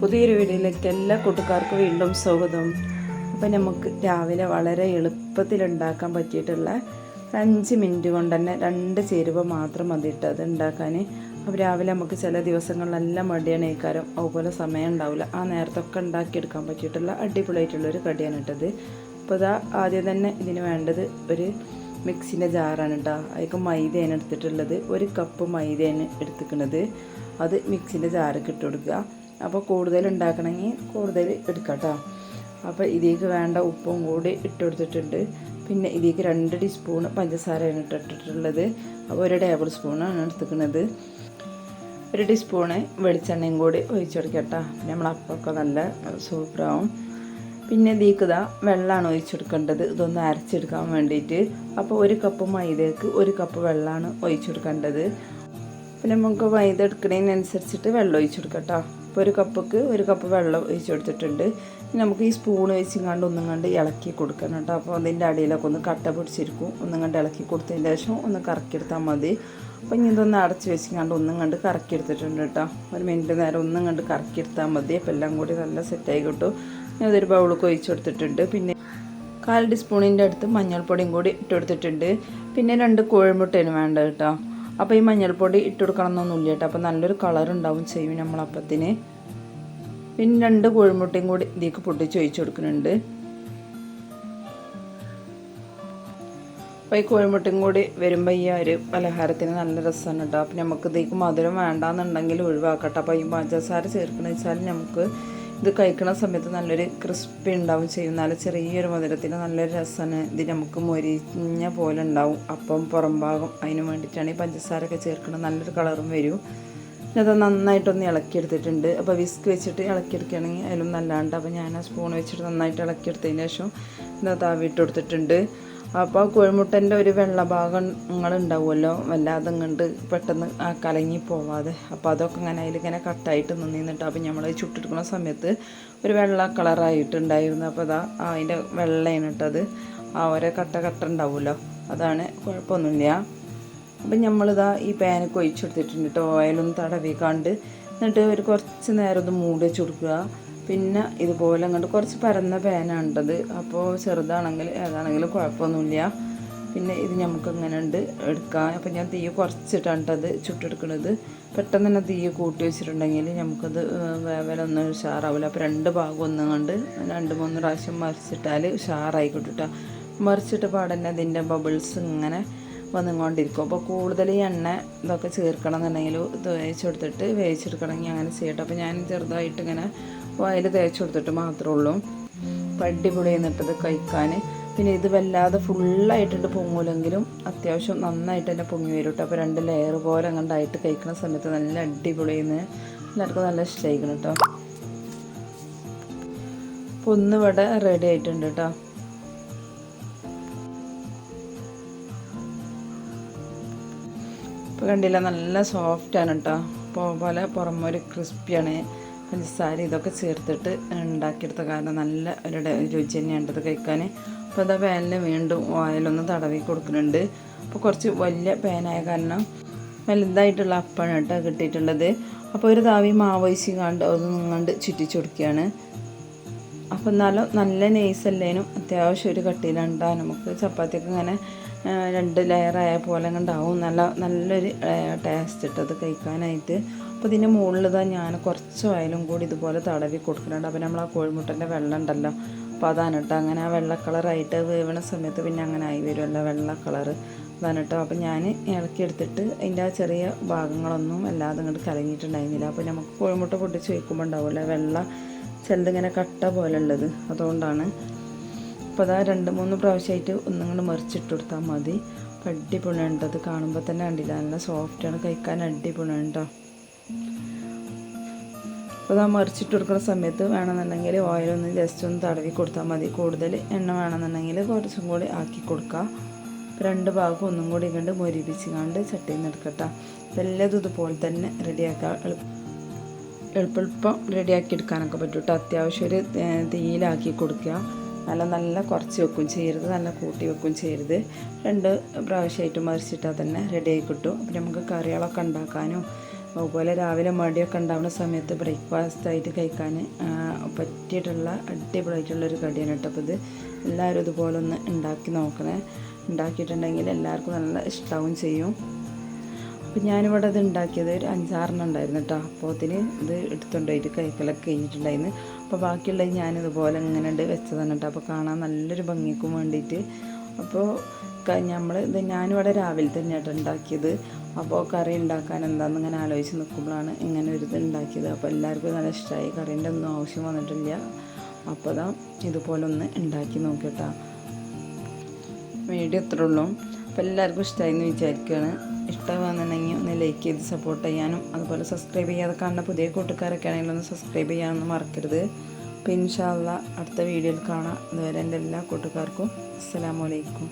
പുതിയൊരു വീഡിയോയിലേക്ക് എല്ലാ കൂട്ടുകാർക്കും വീണ്ടും സ്വാഗതം. അപ്പം നമുക്ക് രാവിലെ വളരെ എളുപ്പത്തിൽ ഉണ്ടാക്കാൻ പറ്റിയിട്ടുള്ള അഞ്ച് മിനിറ്റ് കൊണ്ട് തന്നെ രണ്ട് ചേരുവ മാത്രം മതി ഇട്ട് അത് ഉണ്ടാക്കാൻ അപ്പോൾ രാവിലെ നമുക്ക് ചില ദിവസങ്ങളിലെല്ലാം മടിയാണ് ഏക്കാരം അതുപോലെ സമയം ഉണ്ടാവില്ല ആ നേരത്തൊക്കെ ഉണ്ടാക്കിയെടുക്കാൻ പറ്റിയിട്ടുള്ള അടിപൊളിയായിട്ടുള്ളൊരു കടിയാണ് ഇട്ടത് അപ്പോൾ ഇതാ ആദ്യം തന്നെ ഇതിന് വേണ്ടത് ഒരു മിക്സിന്റെ ജാറാണ് കേട്ടോ. അതിലേക്ക് മൈദയാണ് എടുത്തിട്ടുള്ളത്. ഒരു കപ്പ് മൈദയാണ് എടുത്തിക്കുന്നത് അത് മിക്സിന്റെ ജാറ് ഇട്ട് കൊടുക്കുക. അപ്പോൾ കൂടുതൽ ഉണ്ടാക്കണമെങ്കിൽ കൂടുതൽ എടുക്കാം കേട്ടോ അപ്പോൾ ഇതിലേക്ക് വേണ്ട ഉപ്പും കൂടി ഇട്ട് കൊടുത്തിട്ടുണ്ട്. പിന്നെ ഇതിലേക്ക് രണ്ട് ടീസ്പൂൺ പഞ്ചസാരയാണ് ഇട്ടിട്ടുള്ളത് അപ്പോൾ ഒരു ടേബിൾ സ്പൂണാണ് എടുത്തിക്കുന്നത് ഒരു ടീസ്പൂണ് വെളിച്ചെണ്ണയും കൂടി ഒഴിച്ചു കൊടുക്കട്ടോ പിന്നെ നമ്മൾ അപ്പമൊക്കെ നല്ല സൂപ്പറാവും പിന്നെ ഇതിലേക്ക് വെള്ളമാണ് ഒഴിച്ചെടുക്കേണ്ടത് ഇതൊന്ന് അരച്ചെടുക്കാൻ വേണ്ടിയിട്ട്. അപ്പോൾ ഒരു കപ്പ് മൈദയ്ക്ക് ഒരു കപ്പ് വെള്ളമാണ് ഒഴിച്ചെടുക്കേണ്ടത് പിന്നെ നമുക്ക് മൈദ വെള്ളം ഒഴിച്ചു കൊടുക്കാം കേട്ടോ ഇപ്പോൾ ഒരു കപ്പക്ക് ഒരു കപ്പ് വെള്ളം ഒഴിച്ചു കൊടുത്തിട്ടുണ്ട് നമുക്ക് ഈ സ്പൂൺ വെച്ചും കണ്ട് ഒന്നും കണ്ട് ഇളക്കി കൊടുക്കണം കേട്ടോ. അപ്പോൾ അതിന്റെ അടിയിലൊക്കെ ഒന്ന് കട്ട പിടിച്ചിരിക്കും. ഒന്നും കണ്ട് ഇളക്കി കൊടുത്തതിന് ശേഷം ഒന്ന് കറക്കിയെടുത്താൽ മതി. അപ്പോൾ ഇനി ഇതൊന്ന് അടച്ച് വെച്ചും കണ്ട് ഒന്നും കണ്ട് കറക്കിയെടുത്തിട്ടുണ്ട് കേട്ടോ. ഒരു മിനിറ്റ് നേരം ഒന്നും കണ്ട് കറക്കിയെടുത്താൽ മതി. അപ്പോൾ എല്ലാം കൂടി നല്ല സെറ്റായി കിട്ടും. ഞാൻ അതൊരു ബൗളൊക്കെ ഒഴിച്ചു കൊടുത്തിട്ടുണ്ട് പിന്നെ കാൽ ടീസ്പൂണിന്റെ അടുത്ത് മഞ്ഞൾപ്പൊടിയും കൂടി ഇട്ട് കൊടുത്തിട്ടുണ്ട്. പിന്നെ രണ്ട് കോഴിമുട്ടയാണ് വേണ്ടത് കേട്ടോ. അപ്പോൾ ഈ മഞ്ഞൾപ്പൊടി ഇട്ട് കൊടുക്കണം എന്നൊന്നുമില്ല കേട്ടോ. അപ്പോൾ നല്ലൊരു കളർ ഉണ്ടാവും ചെയ്യും നമ്മളപ്പത്തിന്. പിന്നെ രണ്ട് കോഴിമുട്ടയും കൂടി ഇതിലേക്ക് പൊട്ടിച്ച് ഒഴിച്ചു കൊടുക്കുന്നുണ്ട്. അപ്പോൾ ഈ കോഴിമുട്ടയും കൂടി വരുമ്പോൾ ഈ ഒരു പലഹാരത്തിന് നല്ല രസമാണ് കേട്ടോ. അപ്പോൾ നമുക്ക് ഇതിലേക്ക് മധുരം വേണ്ടാന്നുണ്ടെങ്കിൽ ഒഴിവാക്കട്ടെ. അപ്പോൾ ഈ പഞ്ചസാര ചേർക്കണമെന്ന് വെച്ചാൽ നമുക്ക് ഇത് കഴിക്കുന്ന സമയത്ത് നല്ലൊരു ക്രിസ്പി ഉണ്ടാവും. ചെയ്യും നല്ല ചെറിയൊരു മധുരത്തിന് നല്ലൊരു രസമാണ്. ഇത് നമുക്ക് മൊരിഞ്ഞ പോലെ ഉണ്ടാവും. അപ്പം പുറം ഭാഗം അതിന് വേണ്ടിയിട്ടാണ് ഈ പഞ്ചസാരയൊക്കെ ചേർക്കുന്നത് നല്ലൊരു കളറും വരും. അത് നന്നായിട്ടൊന്ന് ഇളക്കിയെടുത്തിട്ടുണ്ട്. അപ്പോൾ വിസ്ക് വെച്ചിട്ട് ഇളക്കിയെടുക്കുകയാണെങ്കിൽ അതിലും നല്ലാണ്ട് അപ്പോൾ ഞാൻ ആ സ്പൂൺ വെച്ചിട്ട് നന്നായിട്ട് ഇളക്കിയെടുത്തതിന് ശേഷം ഇതാ താവിട്ട് കൊടുത്തിട്ടുണ്ട്. അപ്പോൾ കോഴിമുട്ടന്റെ ഒരു വെള്ള ഭാഗങ്ങൾ ഉണ്ടാവുമല്ലോ വല്ലാതെ കണ്ട് പെട്ടെന്ന് കലങ്ങി പോവാതെ. അപ്പോൾ അതൊക്കെ ഇങ്ങനെ അതിലിങ്ങനെ കട്ടായിട്ട് നിന്നിട്ട് അപ്പോൾ നമ്മൾ ചുട്ടെടുക്കുന്ന സമയത്ത് ഒരു വെള്ള കളറായിട്ടുണ്ടായിരുന്നു. അപ്പോൾ അതാ അതിന്റെ വെള്ളയാണ് ഇട്ടത് ആ ഒരേ കട്ട കട്ട ഉണ്ടാവുമല്ലോ അതാണ് കുഴപ്പമൊന്നുമില്ല. അപ്പം നമ്മളിതാ ഈ പാനൊക്കെ ഒഴിച്ചെടുത്തിട്ടുണ്ട് കേട്ടോ. ഓയിലൊന്ന് തടവിക്കാണ്ട്. എന്നിട്ട് ഒരു കുറച്ച് നേരം ഒന്ന് മൂടി വെച്ച് കൊടുക്കുക. പിന്നെ ഇതുപോലെ അങ്ങോട്ട് കുറച്ച് പരന്ന പാനാണ്ടത് അപ്പോൾ ചെറുതാണെങ്കിൽ ഏതാണെങ്കിലും കുഴപ്പമൊന്നുമില്ല. പിന്നെ ഇത് നമുക്ക് അങ്ങനെ ഉണ്ട് എടുക്കാം അപ്പം ഞാൻ തീ കുറച്ചിട്ടാണ്ടത് ചുട്ടെടുക്കുന്നത് പെട്ടെന്ന് തന്നെ തീ കൂട്ടി വെച്ചിട്ടുണ്ടെങ്കിൽ നമുക്കത് വേവലൊന്നും ഉഷാറാവില്ല അപ്പോൾ രണ്ട് ഭാഗം ഒന്നും കണ്ട് രണ്ട് മൂന്ന് പ്രാവശ്യം മറിച്ചിട്ടാൽ ഉഷാറായി കിട്ടും മറിച്ചിട്ട് പാടന്നെ അതിന്റെ ബബിൾസ് ഇങ്ങനെ വന്നുകൊണ്ടിരിക്കും. അപ്പോൾ കൂടുതൽ എണ്ണ ഇതൊക്കെ ചേർക്കണം എന്നുണ്ടെങ്കിൽ ഇത് വേവിച്ചെടുത്തിട്ട് വേവിച്ചെടുക്കണമെങ്കിൽ അങ്ങനെ ചെയ്യട്ടെ. അപ്പോൾ ഞാൻ ചെറുതായിട്ട് ഇങ്ങനെ വായിൽ തേച്ച് കൊടുത്തിട്ട് മാത്രമേ ഉള്ളൂ. അപ്പോൾ അടിപൊളി കഴിക്കാൻ. പിന്നെ ഇത് വല്ലാതെ ഫുള്ളായിട്ടിട്ട് പൊങ്ങൂലെങ്കിലും അത്യാവശ്യം നന്നായിട്ട് തന്നെ പൊങ്ങി വരും കേട്ടോ. അപ്പോൾ രണ്ട് ലെയർ പോലെ അങ്ങോട്ടായിട്ട് കഴിക്കുന്ന സമയത്ത് നല്ല അടിപൊളിയെന്ന് എല്ലാവർക്കും നല്ല ഇഷ്ടമായിരിക്കണം കേട്ടോ. അപ്പോൾ ഒന്നിവിടെ റെഡി ആയിട്ടുണ്ട് കേട്ടോ. ഇപ്പോൾ കണ്ടില്ല നല്ല സോഫ്റ്റാണ് കേട്ടോ പോലെ പുറമൊരു ക്രിസ്പിയാണ് പഞ്ചസാര ഇതൊക്കെ ചേർത്തിട്ട് ഉണ്ടാക്കിയെടുത്ത കാരണം നല്ല ഒരു രുചി തന്നെയാണ് ഇത് കഴിക്കാൻ. അപ്പോൾ അതാ പാനിൽ വീണ്ടും ഓയിലൊന്ന് തടവി കൊടുക്കുന്നുണ്ട്. അപ്പോൾ കുറച്ച് വലിയ പാനായ കാരണം വലുതായിട്ടുള്ള അപ്പാണ് കേട്ടോ കിട്ടിയിട്ടുള്ളത്. അപ്പോൾ ഒരു താവി മാവ് ഒഴിച്ച് കണ്ട് അത് നിങ്ങണ്ട് ചുറ്റിച്ചു കൊടുക്കുകയാണ്. അപ്പോൾ എന്നാലും നല്ല നെയ്സല്ലേനും അത്യാവശ്യം ഒരു കട്ടിയിലുണ്ടാ. നമുക്ക് ചപ്പാത്തിയൊക്കെ ഇങ്ങനെ രണ്ട് ലെയറായ പോലെ ഉണ്ടാവും. നല്ല നല്ലൊരു ടേസ്റ്റ് ഇട്ടത് കഴിക്കാനായിട്ട്. അപ്പോൾ ഇതിന്റെ മുകളിൽ ഇതാ ഞാൻ കുറച്ച് കൂടി ഇതുപോലെ തടവി കൊടുക്കുന്നുണ്ട്. അപ്പോൾ നമ്മൾ ആ കോഴിമുട്ടന്റെ വെള്ളം ഉണ്ടല്ലോ. അപ്പോൾ അതാണ് കേട്ടോ. അങ്ങനെ ആ വെള്ള കളറായിട്ട് വേവണ സമയത്ത് പിന്നെ അങ്ങനെ ആയി വരുമല്ലോ വെള്ള കളറ് അതാണ് കേട്ടോ. അപ്പോൾ ഞാൻ ഇളക്കി എടുത്തിട്ട് അതിന്റെ ആ ചെറിയ ഭാഗങ്ങളൊന്നും അല്ലാതെ ഇങ്ങോട്ട് കലങ്ങിയിട്ടുണ്ടായിരുന്നില്ല. അപ്പോൾ നമുക്ക് കോഴിമുട്ട പൊട്ടിച്ച് വയ്ക്കുമ്പോൾ ഉണ്ടാവുമല്ലോ വെള്ള ചിലതിങ്ങനെ കട്ട പോലെ ഉള്ളത് അതുകൊണ്ടാണ് അപ്പോൾ അതാ രണ്ട് മൂന്ന് പ്രാവശ്യമായിട്ട് ഒന്നും കൂടെ മറിച്ചിട്ട് കൊടുത്താൽ മതി അടിപൊളിയുണ്ട് അത് കാണുമ്പോൾ തന്നെ കണ്ടില്ല. നല്ല സോഫ്റ്റാണ് കഴിക്കാൻ അടിപൊളിയാണ് കേട്ടോ അപ്പോൾ അത് മറിച്ചിട്ട് കൊടുക്കുന്ന സമയത്ത് വേണമെന്നുണ്ടെങ്കിൽ ഓയിലൊന്ന് ജസ്റ്റ് ഒന്ന് തടവി കൊടുത്താൽ മതി. കൂടുതൽ എണ്ണ വേണമെന്നുണ്ടെങ്കിൽ കുറച്ചും കൂടി ആക്കി കൊടുക്കുക രണ്ട് ഭാഗം ഒന്നും കൂടി കണ്ട് മൊരിപ്പിച്ച് കണ്ട് ചട്ടിയിൽ നിന്ന് എടുക്കട്ടെ. എല്ലാതും ഇതുപോലെ തന്നെ റെഡിയാക്കാം എളുപ്പം എളുപ്പം റെഡിയാക്കി എടുക്കാനൊക്കെ പറ്റും കേട്ടോ അത്യാവശ്യം ഒരു തീയിലാക്കി കൊടുക്കുക. നല്ല നല്ല കുറച്ച് വെക്കും ചെയ്യരുത് നല്ല കൂട്ടി വെക്കും ചെയ്യരുത്. രണ്ട് പ്രാവശ്യമായിട്ട് മറിച്ചിട്ടാൽ തന്നെ റെഡിയായി കിട്ടും. അപ്പം നമുക്ക് കറികളൊക്കെ ഉണ്ടാക്കാനും അതുപോലെ രാവിലെ മടിയൊക്കെ ഉണ്ടാവുന്ന സമയത്ത് ബ്രേക്ക്ഫാസ്റ്റ് ആയിട്ട് കഴിക്കാൻ പറ്റിയിട്ടുള്ള അടിപൊളിയായിട്ടുള്ളൊരു കടിയാണ് കേട്ടോ അപ്പോൾ ഇത്. എല്ലാവരും ഇതുപോലെ ഒന്ന് ഉണ്ടാക്കി നോക്കണേ. ഉണ്ടാക്കിയിട്ടുണ്ടെങ്കിൽ എല്ലാവർക്കും നല്ല ഇഷ്ടവും ചെയ്യും. അപ്പം ഞാനിവിടെ ഇത് ഉണ്ടാക്കിയത് ഒരു അഞ്ചാറെണ്ണം ഉണ്ടായിരുന്നു കേട്ടോ. അപ്പോൾ അതിന് ഇത് എടുത്തുകൊണ്ടുപോയിട്ട് കൈക്കലൊക്കെ കഴിഞ്ഞിട്ടുണ്ടായിരുന്നു. അപ്പോൾ ബാക്കിയുള്ളത് ഞാനിതുപോലെ ഇങ്ങനെ ഉണ്ട് വെച്ചതാണ് കേട്ടോ. അപ്പോൾ കാണാൻ നല്ലൊരു ഭംഗിക്കും വേണ്ടിയിട്ട്. അപ്പോൾ നമ്മൾ ഇത് ഞാനിവിടെ രാവിലെ തന്നെ ആട്ടോ ഉണ്ടാക്കിയത്. അപ്പോൾ കറി ഉണ്ടാക്കാൻ എന്താണെന്ന് ഇങ്ങനെ ആലോചിച്ച് നിൽക്കുമ്പോഴാണ് ഇങ്ങനെ ഒരു ഇത് ഉണ്ടാക്കിയത്. അപ്പോൾ എല്ലാവർക്കും നല്ല ഇഷ്ടമായി. കറീന്റെ ഒന്നും ആവശ്യം വന്നിട്ടില്ല. അപ്പോൾ അതാ ഇതുപോലെ ഒന്ന് ഉണ്ടാക്കി നോക്കിട്ടാ വീഡിയോ ഇത്രേ ഉള്ളൂ. അപ്പോൾ എല്ലാവർക്കും ഇഷ്ടമായി എന്ന് വിചാരിക്കുകയാണ്. ഇഷ്ടമാണെന്നുണ്ടെങ്കിൽ ഒന്ന് ലൈക്ക് ചെയ്ത് സപ്പോർട്ട് ചെയ്യാനും അതുപോലെ സബ്സ്ക്രൈബ് ചെയ്യാതെ കാണുന്ന പുതിയ കൂട്ടുകാരൊക്കെ ആണെങ്കിലും ഒന്ന് സബ്സ്ക്രൈബ് ചെയ്യാനൊന്നും മറക്കരുത്. അപ്പോൾ ഇൻഷാല്ല അടുത്ത വീഡിയോയിൽ കാണാം. അതുവരെ എന്റെ എല്ലാ കൂട്ടുകാർക്കും അസ്സലാമു അലൈക്കും.